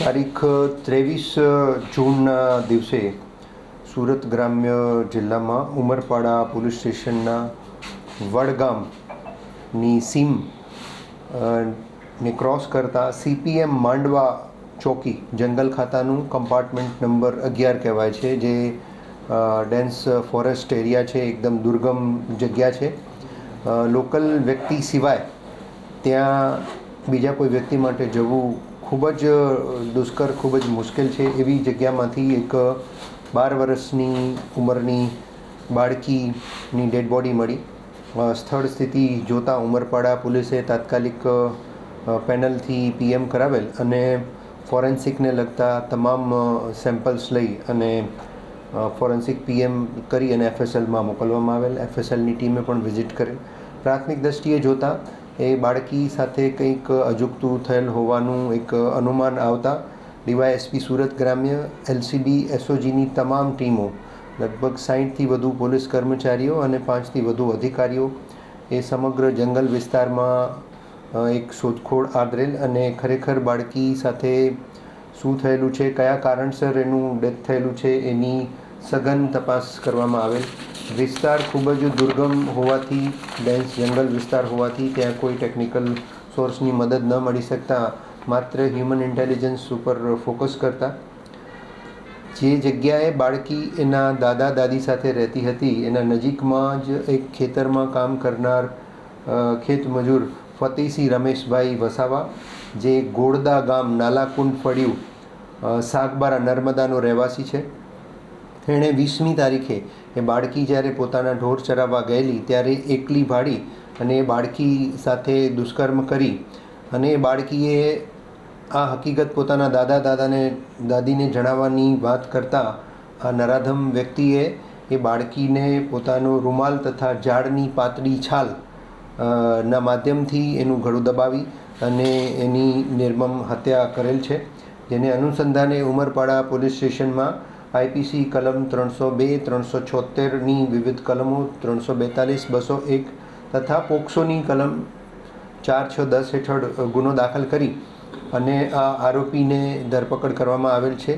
તારીખ ત્રેવીસ જૂનના દિવસે સુરત ગ્રામ્ય જિલ્લામાં ઉમરપાડા પોલીસ સ્ટેશનના વડગામની સીમ ને ક્રોસ કરતા સીપીએમ માંડવા ચોકી જંગલ ખાતાનું કમ્પાર્ટમેન્ટ નંબર અગિયાર કહેવાય છે, જે ડેન્સ ફોરેસ્ટ એરિયા છે, એકદમ દુર્ગમ જગ્યા છે. લોકલ વ્યક્તિ સિવાય ત્યાં બીજા કોઈ વ્યક્તિ માટે જવું ખૂબ જ દુષ્કર, ખૂબ જ મુશ્કેલ છે એવી જગ્યામાંથી એક બાર વર્ષની ઉંમરની બાળકીની ડેડ બોડી મળી. સ્થળ સ્થિતિ જોતાં ઉમરપાડા પોલીસે તાત્કાલિક પેનલથી પીએમ કરાવેલ અને ફોરેન્સિકને લગતા તમામ સેમ્પલ્સ લઈ અને ફોરેન્સિક પીએમ કરી અને એફએસએલમાં મોકલવામાં આવેલ. એફએસએલની ટીમે પણ વિઝિટ કરેલ. પ્રાથમિક દ્રષ્ટિએ જોતાં એ બાળકી સાથે કંઈક અજુગતું થયેલ હોવાનું એક અનુમાન આવતા ડીવાયએસપી સુરત ગ્રામ્ય એલસીબી એસઓજીની તમામ ટીમો, લગભગ સાહીઠથી વધુ પોલીસ કર્મચારીઓ અને પાંચથી વધુ અધિકારીઓ એ સમગ્ર જંગલ વિસ્તારમાં એક શોધખોળ આદરેલ અને ખરેખર બાળકી સાથે શું થયેલું છે, કયા કારણસર એનું ડેથ થયેલું છે, એની સઘન તપાસ કરવામાં આવેલ. વિસ્તાર ખૂબ જ દુર્ગમ હોવાથી, ડેન્સ જંગલ વિસ્તાર હોવાથી ત્યાં કોઈ ટેકનિકલ સોર્સની મદદ ન મળી શકતા, માત્ર હ્યુમન ઇન્ટેલિજન્સ ઉપર ફોકસ કરતા. જે જગ્યાએ બાળકી એના દાદા દાદી સાથે રહેતી હતી, એના નજીકમાં જ એક ખેતરમાં કામ કરનાર ખેત મજૂર ફતેહસિંહ રમેશભાઈ વસાવા, જે ગોળદા ગામ નાલાકુંડ ફળિયું સાગબારા નર્મદાનો રહેવાસી છે. એણે વીસમી તારીખે એ બાળકી જ્યારે પોતાના ઢોર ચરાવવા ગયેલી, ત્યારે એકલી ભાડી અને એ બાળકી સાથે દુષ્કર્મ કરી અને એ બાળકીએ આ હકીકત પોતાના દાદા, દાદાને, દાદીને જણાવવાની વાત કરતાં આ નરાધમ વ્યક્તિએ એ બાળકીને પોતાનો રૂમાલ તથા ઝાડની પાતળી છાલ ના માધ્યમથી એનું ગળું દબાવી અને એની નિર્મમ હત્યા કરેલ છે. જેને અનુસંધાને ઉમરપાડા પોલીસ સ્ટેશનમાં આઈપીસી કલમ ત્રણસો બે, ત્રણસો છોતેરની વિવિધ કલમો, ત્રણસો બેતાલીસ, બસો એક તથા પોક્સોની કલમ ચાર, છ, દસ હેઠળ ગુનો દાખલ કરી અને આ આરોપીને ધરપકડ કરવામાં આવેલ છે.